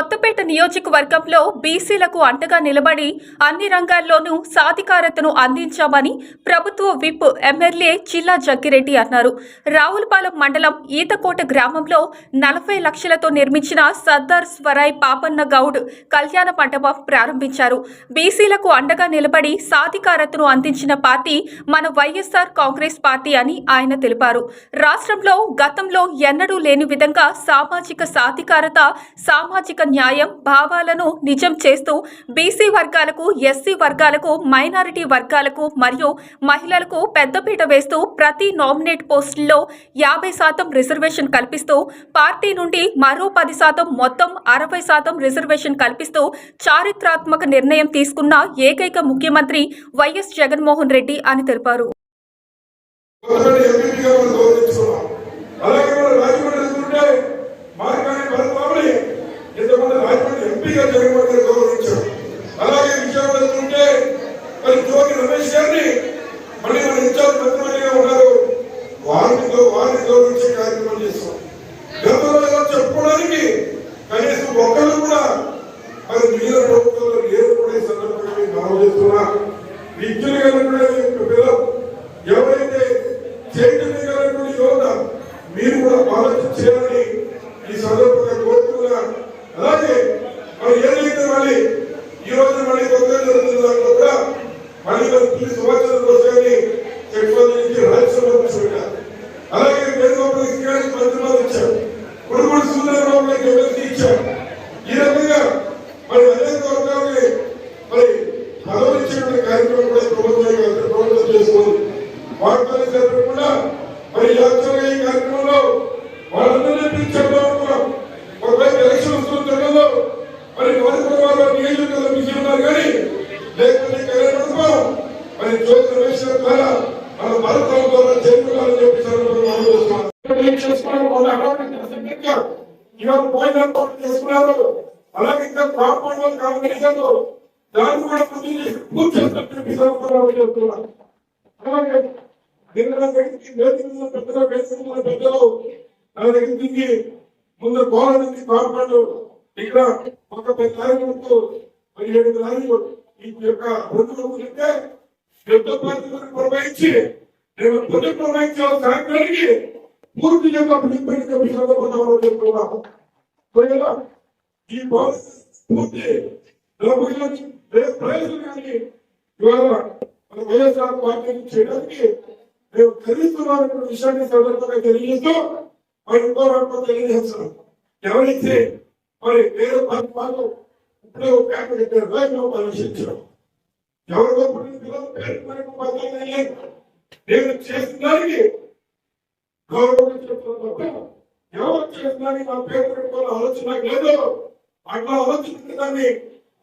కొత్తపేట నియోజకవర్గంలో బీసీలకు అండగా నిలబడి అన్ని రంగాల్లోనూ సాధికారతను అందించామని ప్రభుత్వ విప్ ఎమ్మెల్యే చిల్లా జగ్గిరెడ్డి అన్నారు. రావులపాలెం మండలం ఈతకోట గ్రామంలో నలభై లక్షలతో నిర్మించిన సర్దార్ స్వరాయ్ పాపన్న గౌడ్ కళ్యాణ మండపం ప్రారంభించారు. బీసీలకు అండగా నిలబడి సాధికారతను అందించిన పార్టీ మన వైఎస్ఆర్ కాంగ్రెస్ పార్టీ అని ఆయన తెలిపారు. రాష్ట్రంలో గతంలో ఎన్నడూ లేని విధంగా సామాజిక సాధికారత సామాజిక న్యాయం భావాలను నిజం చేస్తూ బీసీ వర్గాలకు ఎస్సీ వర్గాలకు మైనారిటీ వర్గాలకు మరియు మహిళలకు పెద్దపీట వేస్తూ ప్రతి నామినేట్ పోస్టుల్లో యాభై శాతం రిజర్వేషన్ కల్పిస్తూ పార్టీ నుండి మరో పది శాతం మొత్తం అరవై శాతం రిజర్వేషన్ కల్పిస్తూ చారిత్రాత్మక నిర్ణయం తీసుకున్న ఏకైక ముఖ్యమంత్రి వైఎస్ జగన్మోహన్ రెడ్డి అని తెలిపారు. మనం అలాగే మన రాజమండ్రి వెళ్తుంటే మార్గాన్ని భరతబాబుని ఇంతమంది రాజమండ్రి ఎంపీగా జగన్మోహన్ గారు గౌరవించారు అలాగే విజయవాడ వెళ్తుంటే మరి జోగి రమేష్ గారిని మళ్ళీ మన ఇన్ఛార్జ్ మంత్రిగా ఉన్నారు వారిని గౌ- వారిని గౌరవించే కార్యక్రమం చేస్తాం గతంలో ఇలా చెప్పుకోవడానికి కనీసం ఒక్కరు కూడా మరి మిగిలిన ప్రభుత్వంలో లేరు కూడా ఈ సందర్భంగా నేను మనవి చేస్తున్నా విద్యులు కలిగినటువంటి ఎవరైతే చైతన్య కలిగినటువంటి యువత మీరు కూడా ఆలోచన చేయాలని ఈ సందర్భంగా కోరుతున్నా అలాగే మరి ఏదైతే మళ్ళీ ఈ రోజు మళ్ళీ కొత్తగా జరుగుతున్న దాంట్లో కూడా మళ్ళీ మరి తొలి సంవత్సరం కోసమని చెట్ల నుంచి రాజ్యసభ కూర్చోబెట్టారు అలాగే వేణుగోపాల మంత్రి మంత్రిమాలు ఇచ్చారు కొడుకుడు సుందరబాబు గారికి ఎమ్మెల్సీ ఇచ్చారు ఈ రకంగా మరి అనేక వర్గాలని మరి పదవించినటువంటి కార్యక్రమం కూడా ఈ ప్రభుత్వం ప్రభుత్వం చేస్తుంది వాటితో జరగకుండా మరి యాక్చువల్గా ఈ కార్యక్రమంలో వాళ్ళందరినీ పిలిచారు అనుకున్నాం ఒకవైపు ఎలక్షన్ వస్తున్న తరుణంలో మరి వరకు వాళ్ళ నియోజకవర్గంలో బిజీ ఉన్నారు కానీ లేకపోతే కళ్యాణ మరి జ్యోతి రమేష్ ద్వారా మన భారతం ద్వారా చేరుకోవాలని చెప్పి ఇవాళ చేసుకున్నారు. అలాగే ఇంకా కాంపౌండ్ వాళ్ళు కాంబినేషన్ దాన్ని కూడా పూర్తి చేస్తున్నట్టు అలాగే నిన్న నా దగ్గరికి వేదిక పెద్దలు నా దగ్గర దిగి ముందు గోడ నుంచి కాంపౌండ్ ఇక్కడ ఒక పది కార్యక్రమంతో పదిహేడు లారీలు ఈ యొక్క రెండు ఉంటే పెద్ద పార్టీలను పురమాయించి నేను పొద్దు పురమాయించిన సాయంత్రానికి పూర్తి చేత పిలిపించి సందర్భంగా చెప్తున్నాను. ఈ భవన పూర్తి డబ్బులు కానీ ఇవాళ వైఎస్ఆర్ పార్టీ చేయడానికి మేము ఖరీదుతున్న విషయాన్ని సందర్భంగా తెలియజేస్తూ మరి ఇంకో రకంగా తెలియజేస్తున్నాం ఎవరైతే మరి వేరే పార్టీ వాళ్ళు ఇప్పుడే ఒక పేపర్ పెట్టారు మేము పరిశీలించడం ఎవరు నేను చేసిన దానికి గౌరవం చెప్తున్నాను తప్ప ఎవరు చేసిన దానికి నా పేరు పెట్టుకోవాలని ఆలోచన నాకు లేదు. అట్లా ఆలోచించిన దాన్ని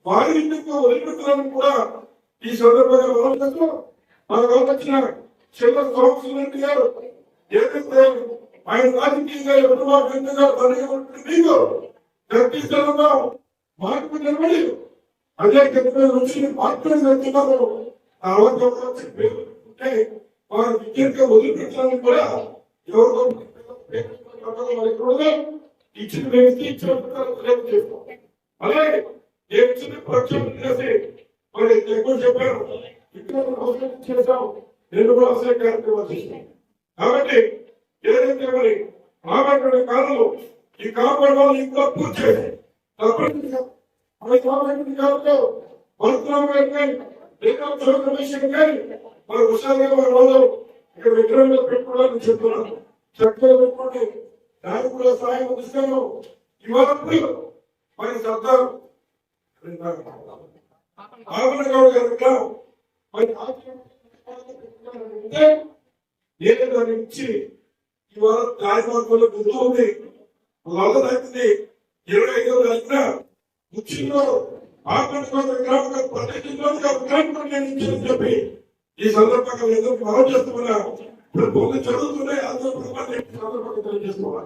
వారి ఇంటికి వదిలిపెట్టాలని కూడా ఈ సందర్భంగా ఆలోచిస్తూ మనకు వచ్చిన చివరి సంవత్సరం గారు ఏదైతే ఆయన రాజకీయంగా ఎదురుబాటు ఎందుగా తనటువంటి మీకు? మార్పు నిలబడి అదే నుంచి మార్పులు వెళ్తున్నారు ఆ వారు విద్యగా వదిలిపెట్టాలని కూడా ఎవరికో ఇచ్చిన వ్యక్తి ఇచ్చిన అలాగే ఏ చేసి మరి ఎక్కువ చెప్పారు ఇక్కడ చేశాం. నేను కూడా అవసరం కార్యక్రమాలు చేశాను కాబట్టి ఏదైతే మరి రాబోయే కాలంలో ఈ కాపాడు వాళ్ళు ఇంకా పూర్తి చేయాలి. తప్పనిసరిగా మన కాపాడు కాలంలో భరతరామ గారు కానీ లేదా కమిషన్ కానీ మరి హుషారు గారు మన వాళ్ళు ఇక్కడ విగ్రహంలో పెట్టుకోవాలని చెప్తున్నాను. చక్కగా పెట్టుకోండి. దానికి కూడా సహాయం అందిస్తాను. ఇవాళ మరి సర్దార్ ఆవరణ గౌడ్ గారు కూడా మరి అంటే నేను నుంచి ఇచ్చి ఇవాళ రాజమార్గంలో గుర్తు ఉంది వల్ల ఇరవై ఐదు అయినా ముఖ్యంలో ఆత్మనిర్భర గ్రామంగా ప్రతి జిల్లాగా చెప్పి ఈ సందర్భంగా మనం చేస్తున్నా ఇప్పుడు అందరూ సందర్భంగా